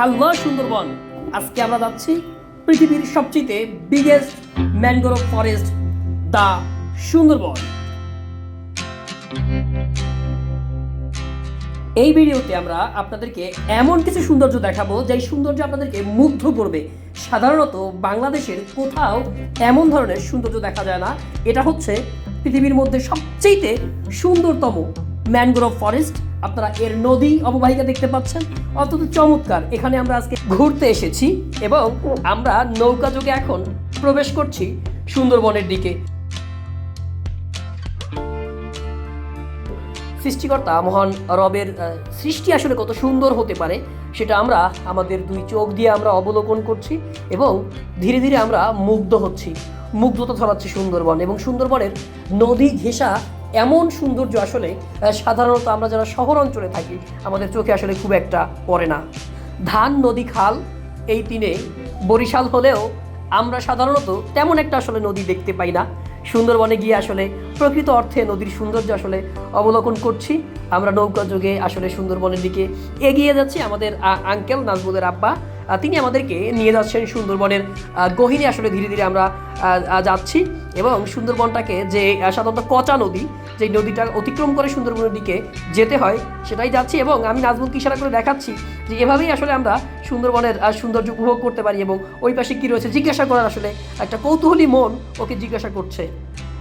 Hello Sundarban. আজকে আমরা যাচ্ছি পৃথিবীর সবচেয়ে biggest mangrove forest the Sundarban. এই ভিডিওতে আমরা আপনাদেরকে এমন কিছু সৌন্দর্য দেখাবো, যেই সৌন্দর্য আপনাদেরকে মুগ্ধ করবে। সাধারণত বাংলাদেশের কোথাও এমন ধরনের সৌন্দর্য দেখা যায় না। এটা হচ্ছে পৃথিবীর মধ্যে সবচেয়ে সুন্দরতম ম্যানগ্রোভ ফরেস্ট, আপনারা এর নদী অববাহিকা দেখতে পাচ্ছেন। অত্যন্ত চমৎকার। এখানে আমরা আজকে ঘুরতে এসেছি এবং আমরা নৌকা যোগে এখন প্রবেশ করছি সুন্দরবনের দিকে। সৃষ্টিকর্তা মহান রবের সৃষ্টি আসলে কত সুন্দর হতে পারে, সেটা আমরা আমাদের দুই চোখ দিয়ে আমরা অবলোকন করছি এবং ধীরে ধীরে আমরা মুগ্ধ হচ্ছি। মুগ্ধতা ছড়াচ্ছে সুন্দরবন এবং সুন্দরবনের নদী ঘেঁষা এমন সৌন্দর্য আসলে সাধারণত আমরা যারা শহর অঞ্চলে থাকি, আমাদের চোখে আসলে খুব একটা পড়ে না। ধান, নদী, খাল, এই তিনে বরিশাল হলেও আমরা সাধারণত তেমন একটা আসলে নদী দেখতে পাই না। সুন্দরবনে গিয়ে আসলে প্রকৃত অর্থে নদীর সৌন্দর্য আসলে অবলোকন করছি। আমরা নৌকা যোগে আসলে সুন্দরবনের দিকে এগিয়ে যাচ্ছি। আমাদের আঙ্কেল নাজবুলের আব্বা তিনি আমাদেরকে নিয়ে যাচ্ছেন সুন্দরবনের গহীনে আসলে ধীরে ধীরে আমরা যাচ্ছি এবং সুন্দরবনটাকে যে সাধারণত কচা নদী, যে নদীটা অতিক্রম করে সুন্দরবনের দিকে যেতে হয়, সেটাই যাচ্ছি এবং আমি নাজমুলকে ইশারা করে দেখাচ্ছি যে এভাবেই আসলে আমরা সুন্দরবনের সৌন্দর্য উপভোগ করতে পারি এবং ওই পাশে কী রয়েছে জিজ্ঞাসা করার আসলে একটা কৌতূহলী মন ওকে জিজ্ঞাসা করছে।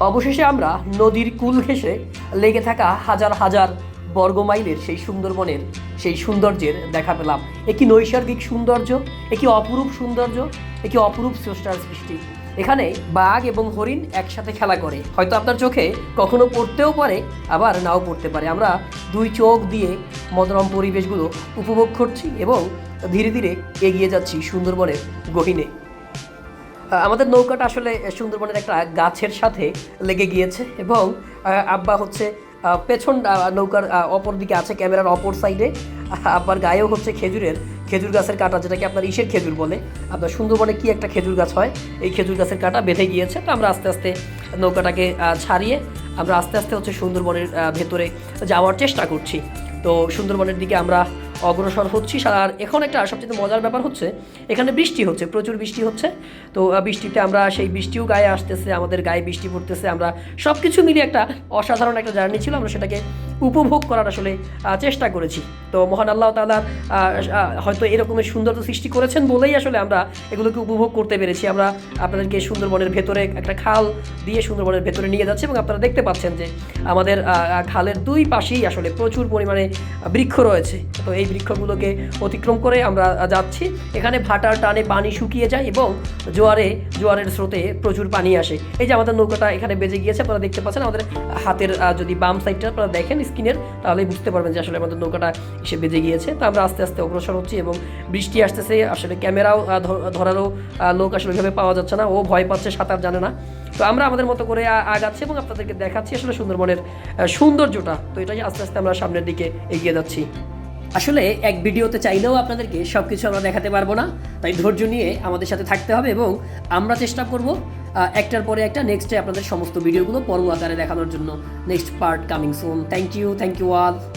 অবশেষে আমরা নদীর কুল ঘেঁষে লেগে থাকা হাজার হাজার বর্গমাইলের সেই সুন্দরবনের সেই সৌন্দর্যের দেখা পেলাম। এ কি নৈসর্গিক সৌন্দর্য এ কি অপরূপ সৌন্দর্য এ কি অপরূপ স্রষ্টার সৃষ্টি। এখানে বাঘ এবং হরিণ একসাথে খেলা করে। হয়তো আপনার চোখে কখনো পড়তেও পারে, আবার নাও পড়তে পারে। আমরা দুই চোখ দিয়ে মনোরম পরিবেশগুলো উপভোগ করছি এবং ধীরে ধীরে এগিয়ে যাচ্ছি সুন্দরবনের গহীনে। আমাদের নৌকাটা আসলে সুন্দরবনের একটা গাছের সাথে লেগে গিয়েছে এবং আব্বা হচ্ছে পেছন নৌকার অপর দিকে আছে ক্যামেরার অপর সাইডে। আবার গায়েও হচ্ছে খেজুরের, খেজুর গাছের কাটা, যেটাকে আপনার ইসের খেজুর বলে। আপনার সুন্দরবনে কি একটা খেজুর গাছ হয়? এই খেজুর গাছের কাটা বেঁধে গিয়েছে। তো আমরা আস্তে আস্তে নৌকাটাকে ছাড়িয়ে আমরা আস্তে আস্তে হচ্ছে সুন্দরবনের ভেতরে যাওয়ার চেষ্টা করছি। তো সুন্দরবনের দিকে আমরা অগ্রসর হচ্ছি। আর এখন একটা সবচেয়ে মজার ব্যাপার হচ্ছে, এখানে বৃষ্টি হচ্ছে, প্রচুর বৃষ্টি হচ্ছে। তো বৃষ্টিতে আমরা সেই বৃষ্টিও গায়ে আসতেছে, আমাদের গায়ে বৃষ্টি পড়তেছে। আমরা সব কিছু মিলিয়ে একটা অসাধারণ একটা জার্নি ছিল, আমরা সেটাকে উপভোগ করার আসলে চেষ্টা করেছি। তো, মহান আল্লাহ তালার হয়তো এরকমের সুন্দরতা সৃষ্টি করেছেন বলেই আসলে আমরা এগুলোকে উপভোগ করতে পেরেছি। আমরা আপনাদেরকে সুন্দরবনের ভেতরে একটা খাল দিয়ে সুন্দরবনের ভেতরে নিয়ে যাচ্ছি এবং আপনারা দেখতে পাচ্ছেন যে আমাদের খালের দুই পাশেই আসলে প্রচুর পরিমাণে বৃক্ষ রয়েছে। তো এই বৃক্ষগুলোকে অতিক্রম করে আমরা যাচ্ছি। এখানে ভাটার টানে পানি শুকিয়ে যায় এবং জোয়ারে, জোয়ারের স্রোতে প্রচুর পানি আসে। এই যে আমাদের নৌকাটা এখানে বেজে গিয়েছে, আপনারা দেখতে পাচ্ছেন আমাদের হাতের যদি বাম সাইডটা আপনারা দেখেন স্ক্রিনের, তাহলে বুঝতে পারবেন যে আসলে আমাদের নৌকাটা এসে বেজে গিয়েছে। তো আমরা আস্তে আস্তে অগ্রসর হচ্ছি এবং বৃষ্টি আসতেছে। আসলে ক্যামেরাও ধরারও লোক আসলে ওইভাবে পাওয়া যাচ্ছে না। ও ভয় পাচ্ছে, সাঁতার জানে না। তো আমরা আমাদের মতো করে আগাচ্ছি এবং আপনাদেরকে দেখাচ্ছি আসলে সুন্দরবনের সৌন্দর্যটা। তো এটাই আস্তে আস্তে আমরা সামনের দিকে এগিয়ে যাচ্ছি। আসলে এক ভিডিওতে চাইলেও আপনাদেরকে সব কিছু আমরা দেখাতে পারব না, তাই ধৈর্য নিয়ে আমাদের সাথে থাকতে হবে এবং আমরা চেষ্টা করব একটার পরে একটা নেক্সটে আপনাদের সমস্ত ভিডিওগুলো পর্ব আকারে দেখানোর জন্য। Next part coming soon thank you thank you all